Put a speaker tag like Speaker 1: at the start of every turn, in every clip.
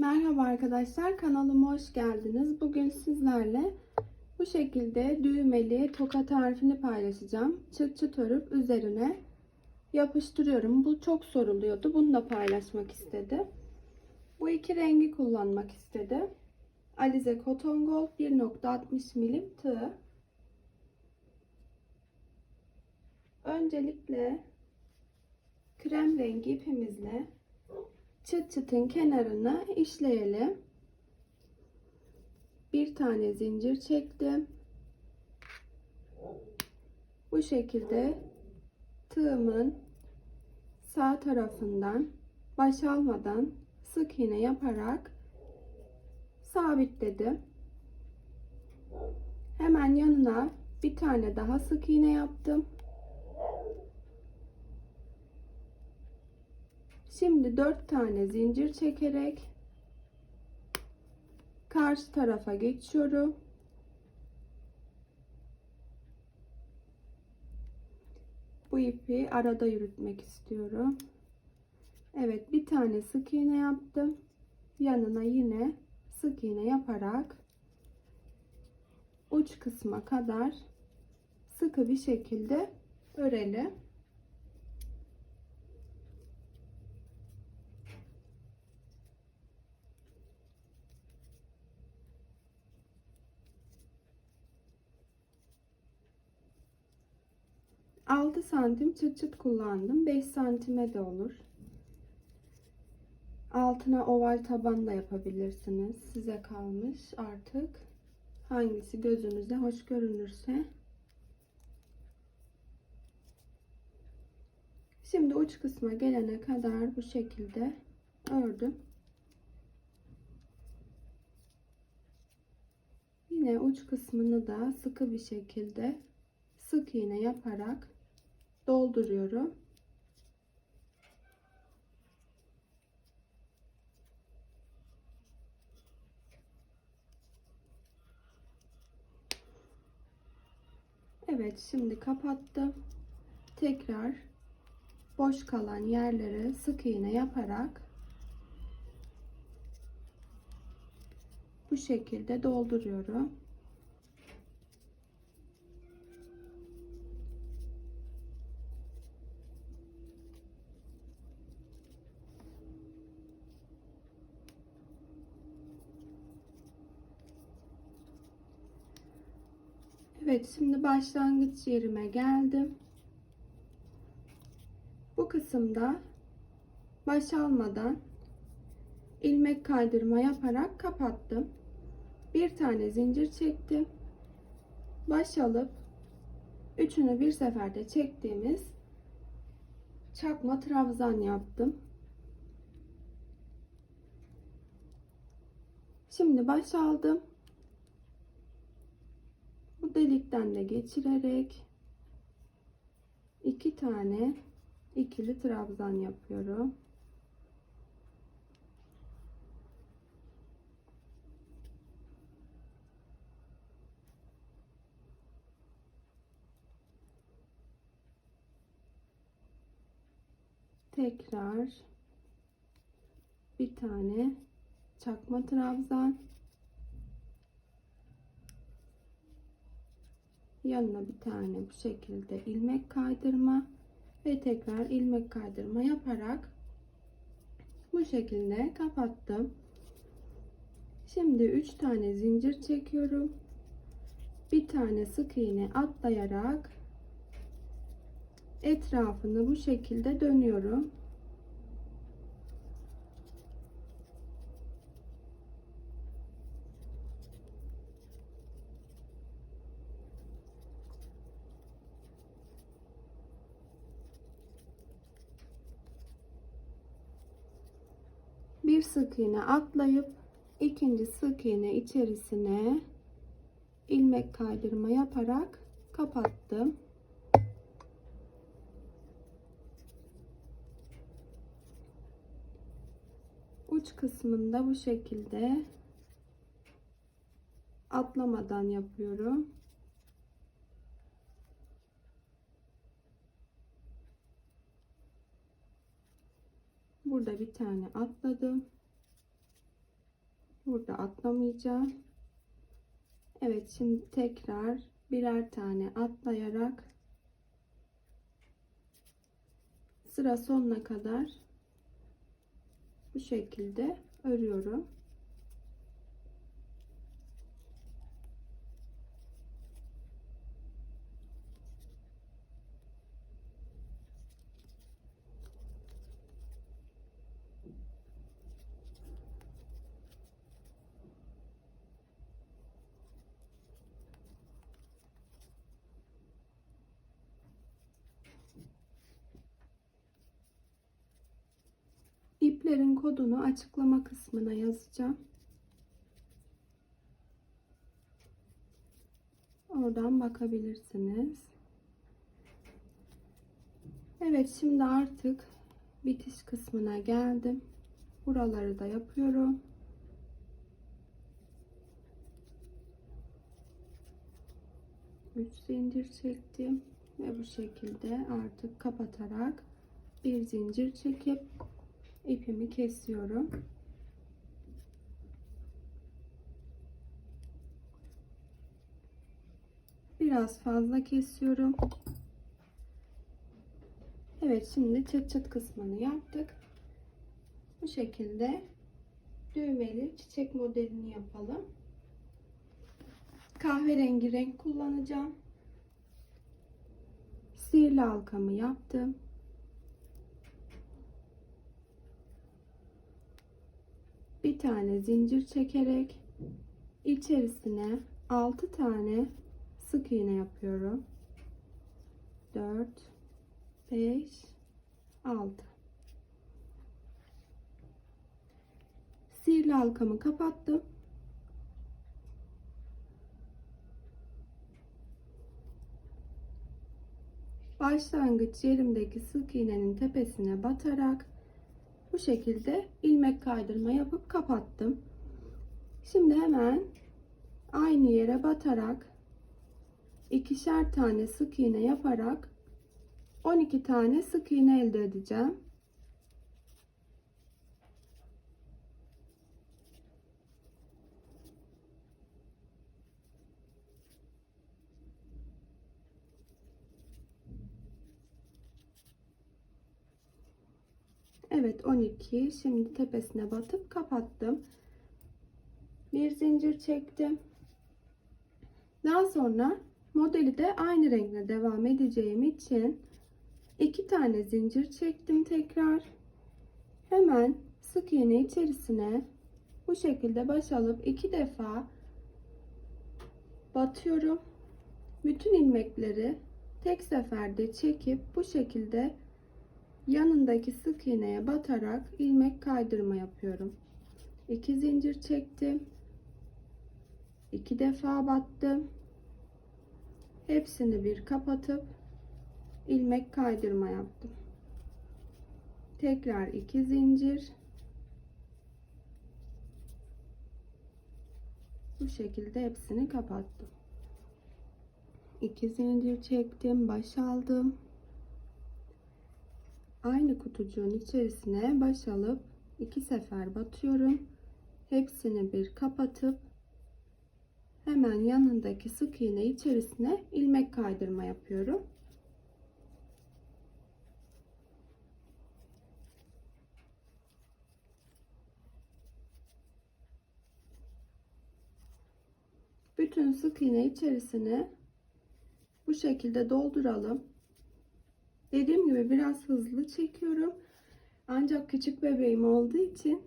Speaker 1: Merhaba arkadaşlar kanalıma hoş geldiniz. Bugün sizlerle bu şekilde düğmeli toka tarifini paylaşacağım. Çıt çıt örüp üzerine yapıştırıyorum. Bu çok soruluyordu. Bunu da paylaşmak istedi. Bu iki rengi kullanmak istedi. Alize Cotton Gold 1.60 milim tığ. Öncelikle krem rengi ipimizle çıt çıtın kenarını işleyelim. Bir tane zincir çektim. Bu şekilde tığımın sağ tarafından baş almadan sık iğne yaparak sabitledim. Hemen yanına bir tane daha sık iğne yaptım. Şimdi 4 tane zincir çekerek karşı tarafa geçiyorum. Bu ipi arada yürütmek istiyorum. Evet, bir tane sık iğne yaptım. Yanına yine sık iğne yaparak uç kısma kadar sıkı bir şekilde örelim. Altı santim çıt çıt kullandım. 5 santime de olur. Altına oval taban da yapabilirsiniz. Size kalmış artık. Hangisi gözünüze hoş görünürse. Şimdi uç kısma gelene kadar bu şekilde ördüm. Yine uç kısmını da sıkı bir şekilde sık iğne yaparak dolduruyorum. Evet şimdi kapattım. Tekrar boş kalan yerlere sık iğne yaparak bu şekilde dolduruyorum. Evet şimdi başlangıç yerime geldim. Bu kısımda baş almadan ilmek kaydırma yaparak kapattım. Bir tane zincir çektim. Baş alıp üçünü bir seferde çektiğimiz çakma trabzan yaptım. Şimdi baş aldım. Delikten de geçirerek iki tane ikili trabzan yapıyorum. Tekrar bir tane çakma trabzan yanına bir tane bu şekilde ilmek kaydırma ve tekrar ilmek kaydırma yaparak bu şekilde kapattım. Şimdi 3 tane zincir çekiyorum. Bir tane sık iğne atlayarak etrafını bu şekilde dönüyorum. Bir sık iğne atlayıp ikinci sık iğne içerisine ilmek kaydırma yaparak kapattım. Uç kısmında bu şekilde atlamadan yapıyorum. Burada bir tane atladım. Burada atlamayacağım. Evet şimdi tekrar birer tane atlayarak sıra sonuna kadar bu şekilde örüyorum. İplerin kodunu açıklama kısmına yazacağım. Oradan bakabilirsiniz. Evet şimdi artık bitiş kısmına geldim. Buraları da yapıyorum. Üç zincir çektim ve bu şekilde artık kapatarak bir zincir çekip ipimi kesiyorum. Biraz fazla kesiyorum. Evet şimdi çıt çıt kısmını yaptık. Bu şekilde düğmeli çiçek modelini yapalım. Kahverengi renk kullanacağım. Sihirli halkamı yaptım. Bir tane zincir çekerek içerisine 6 tane sık iğne yapıyorum. 4 5 6 Sihirli halkamı kapattım. Başlangıç yerimdeki sık iğnenin tepesine batarak bu şekilde ilmek kaydırma yapıp kapattım. Şimdi hemen aynı yere batarak ikişer tane sık iğne yaparak 12 tane sık iğne elde edeceğim. Evet 12 şimdi tepesine batıp kapattım. Bir zincir çektim. Daha sonra modeli de aynı renkle devam edeceğim için iki tane zincir çektim tekrar. Hemen sık iğne içerisine bu şekilde baş alıp iki defa batıyorum. Bütün ilmekleri tek seferde çekip bu şekilde yanındaki sık iğneye batarak ilmek kaydırma yapıyorum. 2 zincir çektim. 2 defa battım. Hepsini bir kapatıp ilmek kaydırma yaptım. Tekrar 2 zincir. Bu şekilde hepsini kapattım. 2 zincir çektim, baş aldım aynı kutucuğun içerisine baş alıp iki sefer batıyorum. Hepsini bir kapatıp hemen yanındaki sık iğne içerisine ilmek kaydırma yapıyorum. Bütün sık iğne içerisine bu şekilde dolduralım. Dediğim gibi biraz hızlı çekiyorum. Ancak küçük bebeğim olduğu için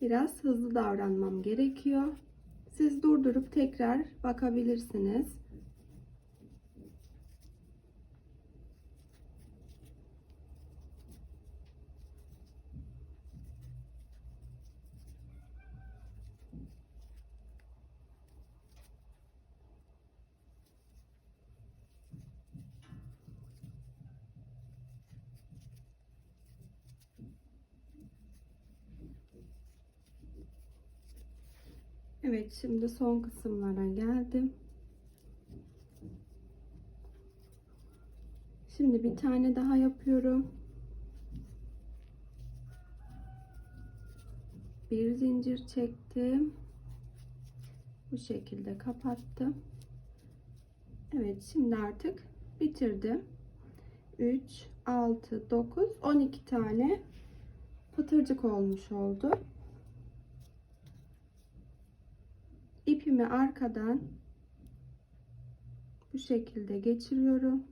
Speaker 1: biraz hızlı davranmam gerekiyor. Siz durdurup tekrar bakabilirsiniz. Evet şimdi son kısımlara geldim. Şimdi bir tane daha yapıyorum. bir zincir çektim. Bu şekilde kapattım. Evet şimdi artık bitirdim. 3, 6, 9, 12 tane pıtırcık olmuş oldu. İpimi arkadan bu şekilde geçiriyorum.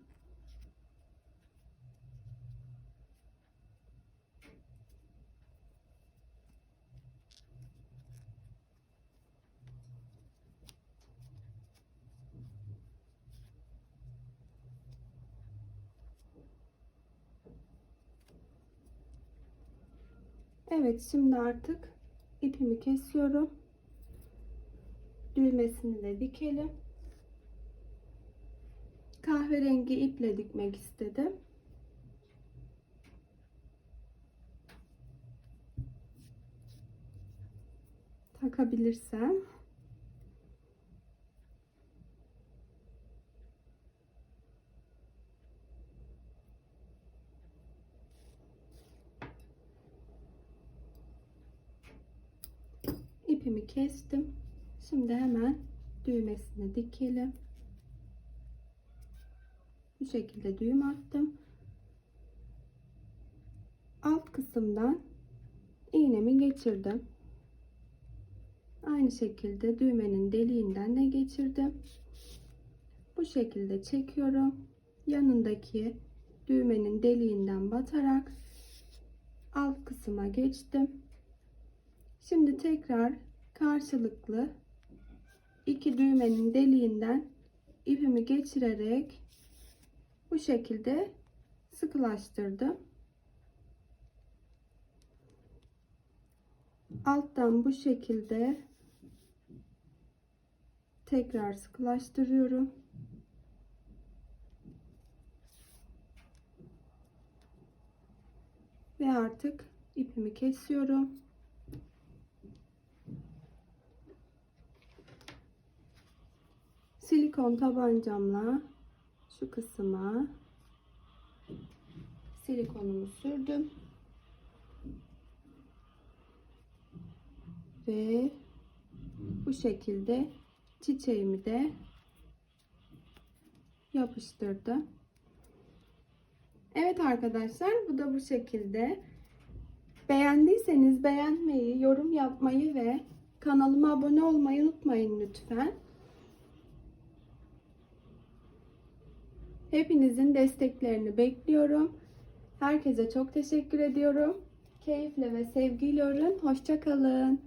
Speaker 1: Evet şimdi artık ipimi kesiyorum. Düğmesini de dikelim. Kahverengi iple dikmek istedim. Takabilirsem. ipimi kestim. Şimdi hemen düğmesini dikelim. Bu şekilde düğüm attım. Alt kısımdan iğnemi geçirdim. Aynı şekilde düğmenin deliğinden de geçirdim. Bu şekilde çekiyorum. Yanındaki düğmenin deliğinden batarak alt kısma geçtim. Şimdi tekrar karşılıklı iki düğmenin deliğinden ipimi geçirerek bu şekilde sıkılaştırdım. Alttan bu şekilde tekrar sıkılaştırıyorum. Ve artık ipimi kesiyorum. Silikon tabancamla şu kısma silikonumu sürdüm. Ve bu şekilde çiçeğimi de yapıştırdım. Evet arkadaşlar bu da bu şekilde. Beğendiyseniz beğenmeyi, yorum yapmayı ve kanalıma abone olmayı unutmayın lütfen. Hepinizin desteklerini bekliyorum. Herkese çok teşekkür ediyorum. Keyifle ve sevgiyle örün. Hoşçakalın.